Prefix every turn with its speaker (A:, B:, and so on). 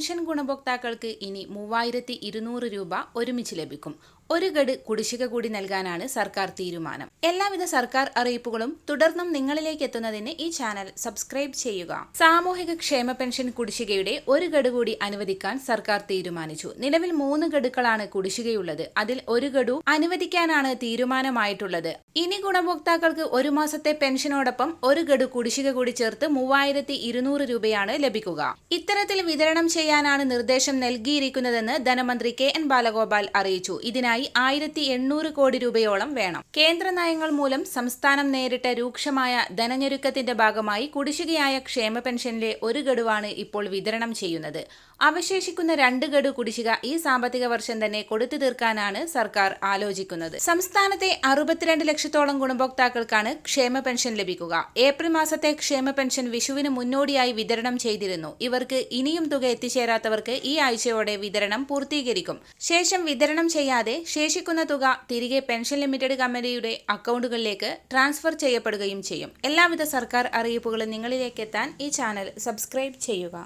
A: Pension ഗുണഭോക്താക്കൾക്ക് ഇനി മൂവായിരത്തി ഇരുന്നൂറ് രൂപ ഒരുമിച്ച് ലഭിക്കും. ഒരു ഗഡ് കുടിശ്ശിക കൂടി നൽകാനാണ് സർക്കാർ തീരുമാനം. എല്ലാവിധ സർക്കാർ അറിയിപ്പുകളും തുടർന്നും നിങ്ങളിലേക്ക് എത്തുന്നതിന് ഈ ചാനൽ സബ്സ്ക്രൈബ് ചെയ്യുക. സാമൂഹിക ക്ഷേമ പെൻഷൻ കുടിശ്ശികയുടെ ഒരു ഗഡ് കൂടി അനുവദിക്കാൻ സർക്കാർ തീരുമാനിച്ചു. നിലവിൽ മൂന്ന് ഗഡുക്കളാണ് കുടിശ്ശികയുള്ളത്. അതിൽ ഒരു ഗഡു അനുവദിക്കാനാണ് തീരുമാനമായിട്ടുള്ളത്. ഇനി ഗുണഭോക്താക്കൾക്ക് ഒരു മാസത്തെ പെൻഷനോടൊപ്പം ഒരു ഗഡു കുടിശ്ശിക കൂടി ചേർത്ത് മൂവായിരത്തി ഇരുന്നൂറ് രൂപയാണ് ലഭിക്കുക. ഇത്തരത്തിൽ വിതരണം ചെയ്യാനാണ് നിർദ്ദേശം നൽകിയിരിക്കുന്നതെന്ന് ധനമന്ത്രി കെ എൻ ബാലഗോപാൽ അറിയിച്ചു. ഇതിനായി ആയിരത്തി എണ്ണൂറ് കോടി രൂപയോളം വേണം. കേന്ദ്ര നയങ്ങൾ മൂലം സംസ്ഥാനം നേരിട്ട രൂക്ഷമായ ധനഞ്ഞൊരുക്കത്തിന്റെ ഭാഗമായി കുടിശ്ശികയായ ക്ഷേമ പെൻഷനിലെ ഒരു ഗഡുവാണ് ഇപ്പോൾ വിതരണം ചെയ്യുന്നത്. അവശേഷിക്കുന്ന രണ്ട് ഗഡു കുടിശ്ശിക ഈ സാമ്പത്തിക വർഷം തന്നെ കൊടുത്തു തീർക്കാനാണ് സർക്കാർ ആലോചിക്കുന്നത്. സംസ്ഥാനത്തെ അറുപത്തിരണ്ട് ലക്ഷത്തോളം ഗുണഭോക്താക്കൾക്കാണ് ക്ഷേമ പെൻഷൻ ലഭിക്കുക. ഏപ്രിൽ മാസത്തെ ക്ഷേമ പെൻഷൻ വിഷുവിന് മുന്നോടിയായി വിതരണം ചെയ്തിരുന്നു. ഇവർക്ക് ഇനിയും തുക എത്തിച്ചേരാത്തവർക്ക് ഈ ആഴ്ചയോടെ വിതരണം പൂർത്തീകരിക്കും. ശേഷം വിതരണം ചെയ്യാതെ ശേഷിക്കുന്ന തുക തിരികെ പെൻഷൻ ലിമിറ്റഡ് കമ്പനിയുടെ അക്കൗണ്ടുകളിലേക്ക് ട്രാൻസ്ഫർ ചെയ്യപ്പെടുകയും ചെയ്യും. എല്ലാവിധ സർക്കാർ അറിയിപ്പുകളും നിങ്ങളിലേക്ക് എത്താൻ ഈ ചാനൽ സബ്സ്ക്രൈബ് ചെയ്യുക.